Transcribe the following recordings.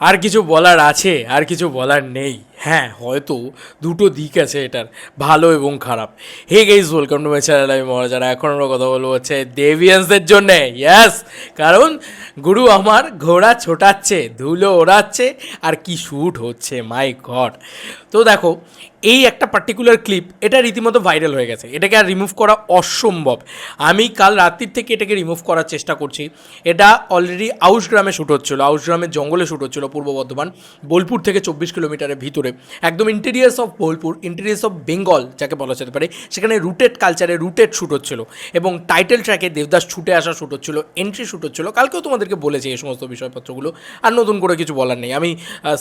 আর কিছু বলার আছে আর কিছু বলার নেই। হ্যাঁ হয়তো দুটো দিক আছে এটার, ভালো এবং খারাপ। Hey guys welcome to my channel আমি মহারাজ, আর এখন আমরা কথা বলব হচ্ছে দেভিয়ান্সদের জন্যে। ইয়াস কারণ গুরু আমার ঘোড়া ছোটাচ্ছে, ধুলো ওড়াচ্ছে, আর কি শ্যুট হচ্ছে মাই গড তো দেখো, এই একটা পার্টিকুলার ক্লিপ এটা রীতিমতো ভাইরাল হয়ে গেছে। এটাকে আর রিমুভ করা অসম্ভব। আমি কাল রাত্রির থেকে এটাকে রিমুভ করার চেষ্টা করছি। এটা অলরেডি আউশ গ্রামে শ্যুট হচ্ছিল, আউশ গ্রামের জঙ্গলে শ্যুট হচ্ছিল পূর্ব বর্ধমান, বোলপুর থেকে চব্বিশ কিলোমিটারের ভিতরে। একদম interiors of Bolpur interiors of Bengal যাকে বলা যেতে পারে, সেখানে রুটেড কালচারে রুটেড শ্যুট হচ্ছিল এবং টাইটেল ট্র্যাকে দেবদাস ছুটে আসা শ্যুট হচ্ছিল এন্ট্রি শ্যুট হচ্ছিল। কালকেও তোমাদেরকে বলেছি এই সমস্ত বিষয়পত্রগুলো, আর নতুন করে কিছু বলার নেই। আমি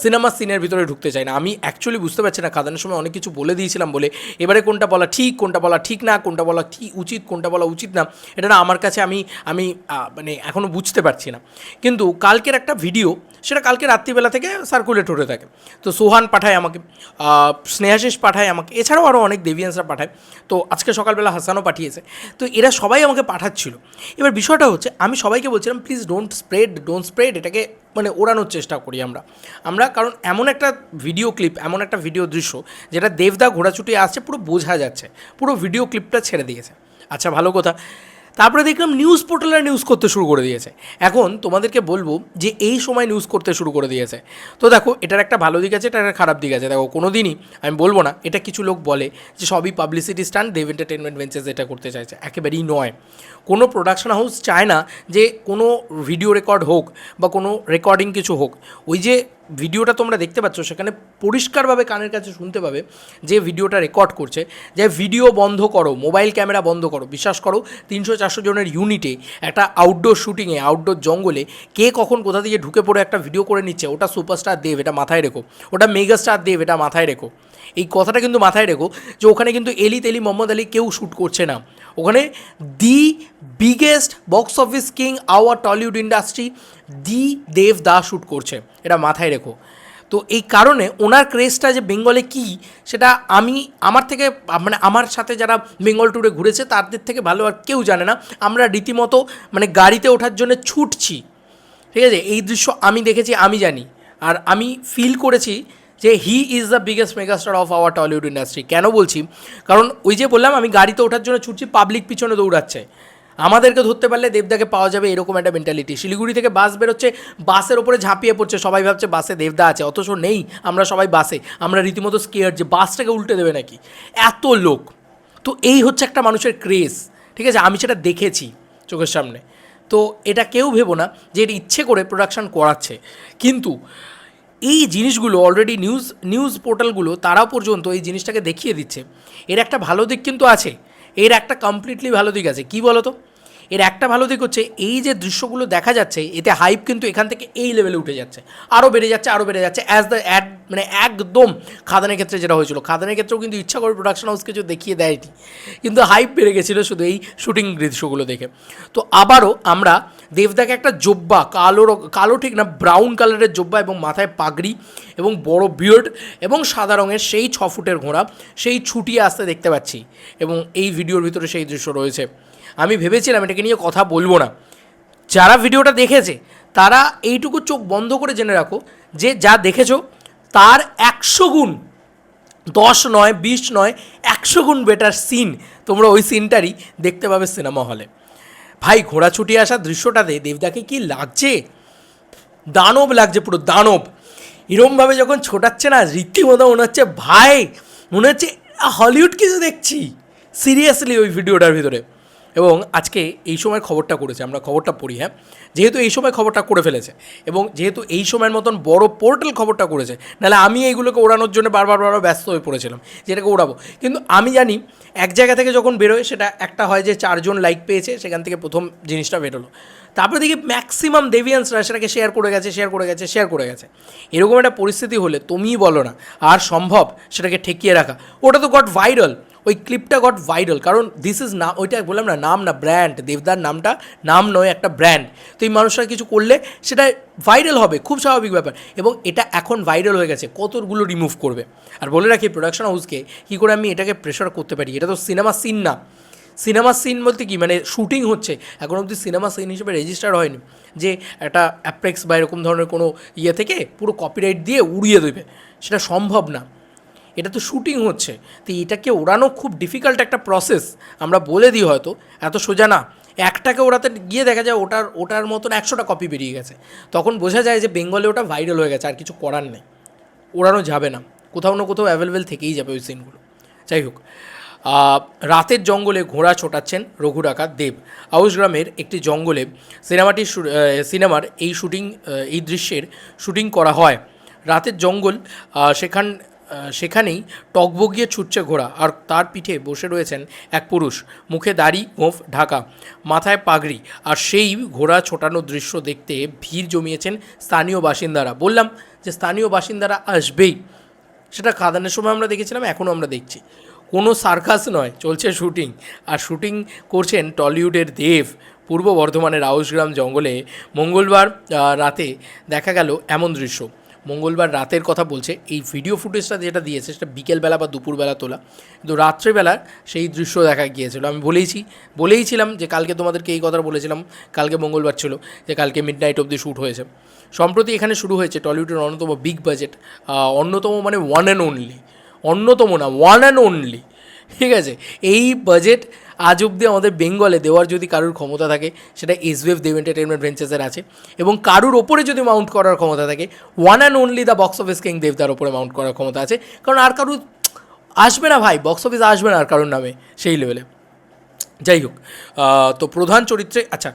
সিনেমা সিনের ভিতরে ঢুকতে চাই না। আমি অ্যাকচুয়ালি বুঝতে পারছি না, খাদানের সময় অনেক কিছু বলে দিয়েছিলাম বলে, এবারে কোনটা বলা ঠিক, কোনটা বলা ঠিক না, কোনটা বলা ঠিক উচিত, কোনটা বলা উচিত না, এটা না আমার কাছে আমি আমি মানে এখনও বুঝতে পারছি না। কিন্তু কালকের একটা ভিডিও সেটা কালকে রাত্রিবেলা থেকে সার্কুলেট হতে থাকে। তো সোহান পাঠায় আমাকে স্নেহাশিস পাঠায় আমাকে, এছাড়াও আরও অনেক দেবিয়ান্সরা পাঠায়। তো আজকে সকালবেলা হাসানও পাঠিয়েছে। তো এরা সবাই আমাকে পাঠাচ্ছিল। এবার বিষয়টা হচ্ছে, আমি সবাইকে বলছিলাম please don't spread don't spread এটাকে মানে ওড়ানোর চেষ্টা করি আমরা। আমরা কারণ এমন একটা ভিডিও ক্লিপ এমন একটা ভিডিও দৃশ্য, যেটা দেবদা ঘোড়াছুটি আসছে, পুরো বোঝা যাচ্ছে। পুরো ভিডিও ক্লিপটা ছেড়ে দিয়েছে। আচ্ছা ভালো কথা। তারপরে দেখলাম নিউজ পোর্টালরা নিউজ করতে শুরু করে দিয়েছে। এখন তোমাদেরকে বলব যে এই সময় নিউজ করতে শুরু করে দিয়েছে। তো দেখো, এটার একটা ভালো দিক আছে, এটার একটা খারাপ দিক আছে। দেখো কোনো দিনই আমি বলব না, এটা কিছু লোক বলে যে সবই publicity stunt Dev entertainment ventures এটা করতে চাইছে। একেবারেই নয়। কোনো প্রোডাকশন হাউস চায় না যে কোনো ভিডিও রেকর্ড হোক বা কোনো রেকর্ডিং কিছু হোক। ওই যে ভিডিওটা তোমরা দেখতে পাচ্ছ, সেখানে পরিষ্কারভাবে কানের কাছে শুনতে পাবে যে ভিডিওটা রেকর্ড করছে। যে ভিডিও বন্ধ করো মোবাইল ক্যামেরা বন্ধ করো, বিশ্বাস করো, তিনশো চারশো জনের ইউনিটে একটা আউটডোর শুটিংয়ে আউটডোর জঙ্গলে কে কখন কোথা থেকে ঢুকে পড়ে একটা ভিডিও করে নিচ্ছে, ওটা সুপারস্টার দেব, এটা মাথায় রেখো। ওটা মেগাস্টার দেব, এটা মাথায় রেখো। এই কথাটা কিন্তু মাথায় রেখো যে ওখানে কিন্তু এলি তেলি মোহাম্মদ আলী কেউ শ্যুট করছে না। ওখানে the biggest box office king our Tollywood industry, the Dev the shoot করছে। এটা মাথায় রেখো। তো এই কারণে ওনার ক্রেজটা যে বেঙ্গলে কি, সেটা আমি আমার থেকে মানে আমার সাথে যারা বেঙ্গল ট্যুরে ঘুরেছে, তাদের থেকে ভালো আর কেউ জানে না। আমরা রীতিমতো মানে গাড়িতে ওঠার জন্য ছুটছি। ঠিক আছে? এই দৃশ্য আমি দেখেছি, আমি জানি। আর আমি ফিল করেছি যে he is the biggest megastar of our Tollywood industry কেন বলছি? কারণ ওই যে বললাম, আমি গাড়িতে ওঠার জন্য ছুটছি পাবলিক পিছনে দৌড়াচ্ছে। আমাদেরকে ধরতে পারলে দেবদাকে পাওয়া যাবে এরকম একটা মেন্টালিটি শিলিগুড়ি থেকে বাস বেরোচ্ছে বাসের ওপরে ঝাঁপিয়ে পড়ছে, সবাই ভাবছে বাসে দেবদা আছে, অথচ নেই, আমরা সবাই বাসে আমরা রীতিমতো স্কেয়ার যে বাসটাকে উল্টে দেবে নাকি। এত লোক। তো এই হচ্ছে একটা মানুষের ক্রেজ ঠিক আছে, আমি সেটা দেখেছি চোখের সামনে। তো এটা কেউ ভেবো না যে এটা ইচ্ছে করে প্রোডাকশন করাচ্ছে। কিন্তু এই জিনিসগুলো অলরেডি নিউজ নিউজ পোর্টালগুলো তারা পর্যন্ত এই জিনিসটাকে দেখিয়ে দিচ্ছে। এর একটা ভালো দিক কিন্তু আছে। এর একটা কমপ্লিটলি ভালো দিক আছে। কী বলো তো এর একটা ভালো দিক হচ্ছে, এই যে দৃশ্যগুলো দেখা যাচ্ছে, এতে হাইপ কিন্তু এখান থেকে এই লেভেলে উঠে যাচ্ছে। আরও বেড়ে যাচ্ছে আরও বেড়ে যাচ্ছে অ্যাজ দ্য অ্যাড মানে একদম খাদানের ক্ষেত্রে যেটা হয়েছিল। খাদানের ক্ষেত্রেও কিন্তু ইচ্ছা করে প্রোডাকশন হাউস কিছু দেখিয়ে দেয়নি। কিন্তু হাইপ বেড়ে গেছিল শুধু এই শুটিং দৃশ্যগুলো দেখে। তো আবারও আমরা দেবদাকে একটা জোব্বা, কালো কালো ঠিক না ব্রাউন কালারের জোব্বা এবং মাথায় পাগড়ি এবং বড় বিয়ার্ড এবং সাদা রঙের সেই ছ ফুটের ঘোড়া, সেই ছুটিয়ে আসতে দেখতে পাচ্ছি। এবং এই ভিডিওর ভিতরে সেই দৃশ্য রয়েছে। আমি ভেবেছিলাম এটাকে নিয়ে কথা বলব না। যারা ভিডিওটা দেখেছে, তারা এইটুকু চোখ বন্ধ করে জেনে রাখো যে যা দেখেছ, তার একশো গুণ, দশ নয়, বিশ নয়, একশো গুণ বেটার সিন তোমরা ওই সিনটারই দেখতে পাবে সিনেমা হলে ভাই ঘোড়া ছুটি আসা দৃশ্যটাতে দেবদাকে কি লাগছে? দানব লাগছে, পুরো দানব। এরমভাবে যখন ছোটাচ্ছে না, রীতিমতো মনে হচ্ছে, ভাই, মনে হচ্ছে হলিউড কিছু দেখছি? সিরিয়াসলি ওই ভিডিওটার ভিতরে। এবং আজকে এই সময় খবরটা করেছে, আমরা খবরটা পড়ি হ্যাঁ? যেহেতু এই সময় খবরটা করে ফেলেছে এবং যেহেতু এই সময়ের মতন বড় পোর্টাল খবরটা করেছে, নাহলে আমি এইগুলোকে ওড়ানোর জন্য বারবার বারবার ব্যস্ত হয়ে পড়েছিলাম, যেটাকে ওড়াবো। কিন্তু আমি জানি এক জায়গা থেকে যখন বেরোয়, সেটা একটা হয় যে চারজন লাইক পেয়েছে, সেখান থেকে প্রথম জিনিসটা বেরোলো। তারপরে দেখি ম্যাক্সিমাম দেভিয়ান্সরা সেটাকে শেয়ার করে গেছে শেয়ার করে গেছে শেয়ার করে গেছে। এরকম একটা পরিস্থিতি হলে তুমিই বলো না, আর সম্ভব সেটাকে ঠেকিয়ে রাখা। ওটা তো গট ভাইরাল ওই ক্লিপটা গট ভাইরাল কারণ দিস ইজ না, ওইটা বললাম না, নাম না ব্র্যান্ড দেবদার নামটা, নাম নয়, একটা ব্র্যান্ড তো এই মানুষরা কিছু করলে সেটা ভাইরাল হবে, খুব স্বাভাবিক ব্যাপার। এবং এটা এখন ভাইরাল হয়ে গেছে, কতগুলো রিমুভ করবে। আর বলে রাখি প্রোডাকশন হাউসকে কী করে আমি এটাকে প্রেশার করতে পারি? এটা তো সিনেমা সিন না। সিনেমা সিন বলতে কি? মানে শুটিং হচ্ছে। এখন অবধি সিনেমা সিন হিসেবে রেজিস্টার হয়নি। যে একটা অ্যাপ্রেক্স বা এরকম ধরনের কোনো ইয়ে থেকে পুরো কপিরাইট দিয়ে উড়িয়ে দেবে। সেটা সম্ভব না। এটা তো শুটিং হচ্ছে। তো এটাকে ওড়ানো খুব ডিফিকাল্ট একটা প্রসেস আমরা বলে দিই হয়তো। এত সোজা না। একটাকে ওড়াতে গিয়ে দেখা যায় ওটার ওটার মতন একশোটা কপি বেরিয়ে গেছে। তখন বোঝা যায় যে বেঙ্গলে ওটা ভাইরাল হয়ে গেছে, আর কিছু করার নেই। ওড়ানো যাবে না। কোথাও না কোথাও অ্যাভেলেবেল থেকেই যাবে ওই সিনগুলো যাই হোক রাতের জঙ্গলে ঘোড়া ছোটাচ্ছেন রঘু ডাকাত দেব। আউস গ্রামের একটি জঙ্গলে সিনেমাটি সিনেমার এই শুটিং এই দৃশ্যের শুটিং করা হয়। রাতের জঙ্গল সেখান সেখানেই টকবগিয়ে ছুটছে ঘোড়া আর তার পিঠে বসে রয়েছেন এক পুরুষ। মুখে দাড়ি গোঁফ ঢাকা, মাথায় পাগড়ি আর সেই ঘোড়া ছোটানো দৃশ্য দেখতে ভিড় জমিয়েছেন স্থানীয় বাসিন্দারা। বললাম যে স্থানীয় বাসিন্দারা আসবেই। সেটা খাদানের সময় আমরা দেখেছিলাম, এখনও আমরা দেখছি। কোনো সার্কাস নয়, চলছে শুটিং আর শুটিং করছেন টলিউডের দেব। পূর্ব বর্ধমানের আউসগ্রাম জঙ্গলে মঙ্গলবার রাতে দেখা গেল এমন দৃশ্য। মঙ্গলবার রাতের কথা বলছে। এই ভিডিও ফুটেজটা যেটা দিয়েছে, সেটা বিকেলবেলা বা দুপুরবেলা তোলা। কিন্তু রাত্রেবেলা সেই দৃশ্য দেখা গিয়েছিল। আমি বলেইছি, বলেইছিলাম যে কালকে তোমাদেরকে এই কথা বলেছিলাম, কালকে মঙ্গলবার ছিল যে কালকে মিড নাইট অবধি শ্যুট হয়েছে। সম্প্রতি এখানে শুরু হয়েছে টলিউডের অন্যতম বিগ বাজেট অন্যতম মানে ওয়ান অ্যান্ড অনলি অন্যতম না ওয়ান অ্যান্ড অনলি ঠিক আছে? এই বাজেট আজ অবধি আমাদের বেঙ্গলে দেওয়ার যদি কারুর ক্ষমতা থাকে, সেটা এসবিএফ দেব এন্টারটেনমেন্ট ভেঞ্চার্সের আছে। এবং কারুর ওপরে যদি মাউন্ট করার ক্ষমতা থাকে one and only the box office king দেবদার ওপরে মাউন্ট করার ক্ষমতা আছে। কারণ আর কারুর আসবে না ভাই বক্স অফিস আসবে না আর কারোর নামে, সেই লেভেলে যাই হোক তো প্রধান চরিত্রে আচ্ছা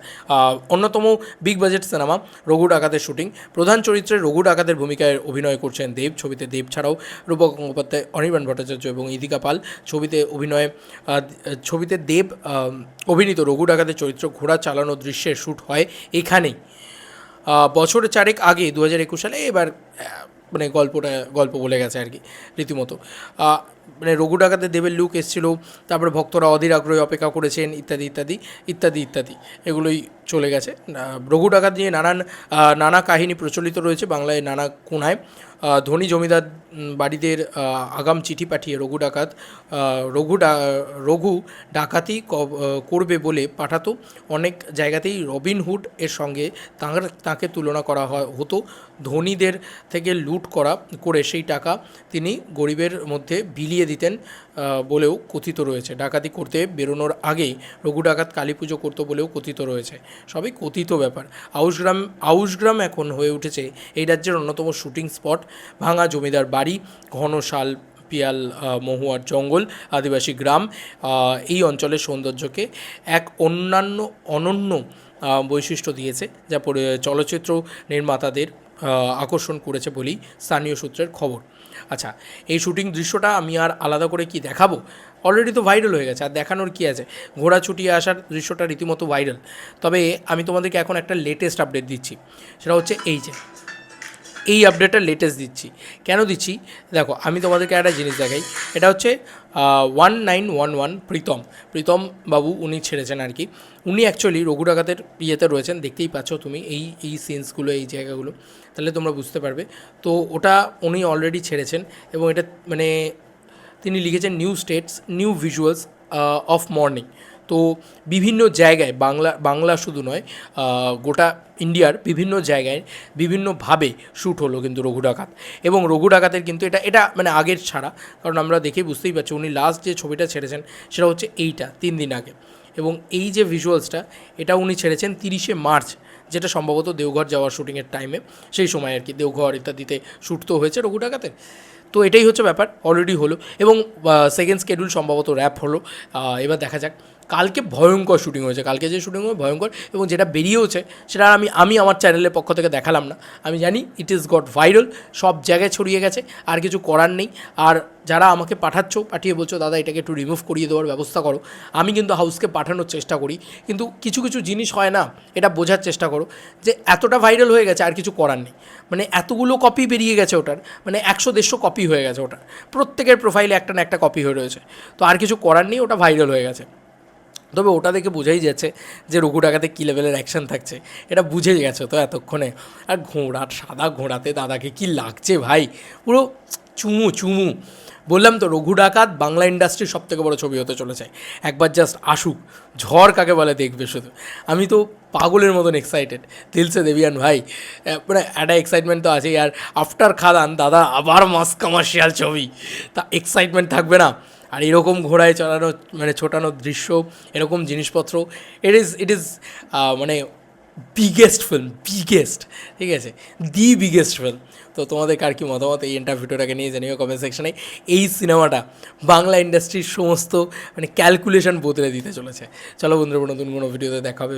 অন্যতম বিগ বাজেট সিনেমা রঘু ডাকাতের শুটিং প্রধান চরিত্রে রঘু ডাকাতের ভূমিকায় অভিনয় করছেন দেব, ছবিতে দেব ছাড়াও রূপক গঙ্গোপাধ্যায়, অনির্বাণ ভট্টাচার্য এবং ইদিকা পাল, ছবিতে অভিনয় ছবিতে দেব অভিনীত রঘু ডাকাতের চরিত্র ঘোড়া চালানো দৃশ্যের শ্যুট হয় এখানেই। বছর চারেক আগে দু হাজার একুশ সালে, এবার মানে গল্পটা, গল্প বলে গেছে আর কি, রীতিমতো। মানে রঘু ডাকাতে দেবের লুক এসেছিল তারপরে ভক্তরা অধীর আগ্রহে অপেক্ষা করেছেন ইত্যাদি ইত্যাদি ইত্যাদি ইত্যাদি এগুলোই চলে গেছে। রঘু ডাকাত নিয়ে নানান নানা কাহিনী প্রচলিত রয়েছে বাংলায় নানা আহ, ধনী জমিদার বাড়িদের আগাম চিঠি পাঠিয়ে রঘু ডাকাত রঘু ডা রঘু ডাকাতি করবে বলে পাঠাতো। অনেক জায়গাতেই রবিনহুড এর সঙ্গে তাঁর তাঁকে তুলনা করা হয় হতো। ধনীদের থেকে লুট করা করে সেই টাকা তিনি গরিবের মধ্যে বিলিয়ে দিতেন বলেও কথিত রয়েছে। ডাকাতি করতে বেরোনোর আগেই রঘু ডাকাত কালী পুজো করতো বলেও কথিত রয়েছে। সবই কথিত ব্যাপার। আউসগ্রাম আউসগ্রাম এখন হয়ে উঠেছে এই রাজ্যের অন্যতম শুটিং স্পট। ভাঙা জমিদার বাড়ি, ঘন শাল, পিয়াল মহুয়ার জঙ্গল, আদিবাসী গ্রাম এই অঞ্চলের সৌন্দর্যকে এক অন্যান্য, অনন্য বৈশিষ্ট্য দিয়েছে, যা চলচ্চিত্র নির্মাতাদের আকর্ষণ করেছে বলেই স্থানীয় সূত্রের খবর। আচ্ছা এই শুটিং দৃশ্যটা আমি আর আলাদা করে কি দেখাবো? অলরেডি তো ভাইরাল হয়ে গেছে, আর দেখানোর কী আছে? ঘোড়া ছুটিয়ে আসার দৃশ্যটা রীতিমতো ভাইরাল তবে আমি তোমাদেরকে এখন একটা লেটেস্ট আপডেট দিচ্ছি। সেটা হচ্ছে এই যে এই আপডেটটা লেটেস্ট দিচ্ছি। কেন দিচ্ছি? দেখো, আমি তোমাদেরকে একটা জিনিস দেখাই। এটা হচ্ছে one nine one one Pritam. Pritam বাবু উনি ছেড়েছেন আর কি। উনি অ্যাকচুয়ালি রঘু ডাকাতের ইয়েতে রয়েছেন, দেখতেই পাচ্ছ তুমি এই এই সিনসগুলো এই জায়গাগুলো। তাহলে তোমরা বুঝতে পারবে। তো ওটা উনি অলরেডি ছেড়েছেন এবং এটা মানে তিনি লিখেছেন new states new visuals of morning তো বিভিন্ন জায়গায়, বাংলা বাংলা শুধু নয় গোটা ইন্ডিয়ার বিভিন্ন জায়গায় বিভিন্নভাবে শ্যুট হলো কিন্তু রঘু ডাকাত। এবং রঘু ডাকাতের কিন্তু এটা এটা মানে আগের ছাড়া, কারণ আমরা দেখেই বুঝতেই পারছি উনি লাস্ট যে ছবিটা ছেড়েছেন সেটা হচ্ছে এইটা, তিন দিন আগে। এবং এই যে ভিজুয়ালসটা এটা উনি ছেড়েছেন তিরিশে মার্চ, যেটা সম্ভবত দেওঘর যাওয়ার শুটিংয়ের টাইমে সেই সময় আর কি, দেওঘর ইত্যাদিতে শ্যুট তো হয়েছে রঘু ডাকাতের। তো এটাই হচ্ছে ব্যাপার অলরেডি হলো। এবং সেকেন্ড স্কেডিউল সম্ভবত র্যাপ হলো। এবার দেখা যাক। কালকে ভয়ঙ্কর শুটিং হয়েছে। কালকে যে শুটিং হয়েছে, ভয়ঙ্কর। এবং যেটা বেরিয়েওছে, সেটা আমি আমি আমার চ্যানেলের পক্ষ থেকে দেখালাম না। আমি জানি ইট ইজ গট ভাইরাল সব জায়গায় ছড়িয়ে গেছে, আর কিছু করার নেই। আর যারা আমাকে পাঠাচ্ছ, পাঠিয়ে বলছো, দাদা, এটাকে একটু রিমুভ করিয়ে দেওয়ার ব্যবস্থা করো। আমি কিন্তু হাউসকে পাঠানোর চেষ্টা করি। কিন্তু কিছু কিছু জিনিস হয় না, এটা বোঝার চেষ্টা করো, যে এতটা ভাইরাল হয়ে গেছে, আর কিছু করার নেই। মানে এতগুলো কপি বেরিয়ে গেছে ওটার মানে একশো, দেড়শো কপি হয়ে গেছে ওটার। প্রত্যেকের প্রোফাইলে একটা না একটা কপি হয়ে রয়েছে। তো আর কিছু করার নেই, ওটা ভাইরাল হয়ে গেছে। তবে ওটা দেখে বোঝাই যাচ্ছে যে রঘু ডাকাতে কী লেভেলের অ্যাকশন থাকছে। এটা বুঝে গেছে তো এতক্ষণে? আর ঘোড়া সাদা ঘোড়াতে দাদাকে কি লাগছে ভাই? পুরো চুমু চুমু। বললাম তো, রঘু ডাকাত বাংলা ইন্ডাস্ট্রির সব থেকে বড় ছবি হতে চলেছে। একবার জাস্ট আসুক। ঝড় কাকে বলে দেখবে শুধু। আমি তো পাগলের মতন এক্সাইটেড দিলসে দেবিয়ান ভাই মানে একটা এক্সাইটমেন্ট তো আছেই। আর আফটার খাদান, দাদা আবার মাস কমার্শিয়াল ছবি। তা এক্সাইটমেন্ট থাকবে না। আর এরকম ঘোড়ায় চড়ানো মানে ছোটানোর দৃশ্য, এরকম জিনিসপত্র ইট ইজ ইট ইজ মানে বিগেস্ট ফিল্ম বিগেস্ট ঠিক আছে? দি বিগেস্ট ফিল্ম তো তোমাদের কার কি মতামত এই ইন্টারভিউটাকে নিয়ে জানিও কমেন্ট সেকশনে এই সিনেমাটা বাংলা ইন্ডাস্ট্রির সমস্ত মানে ক্যালকুলেশন বদলে দিতে চলেছে। চলো বন্ধুরা, নতুন কোনো ভিডিওতে দেখা হবে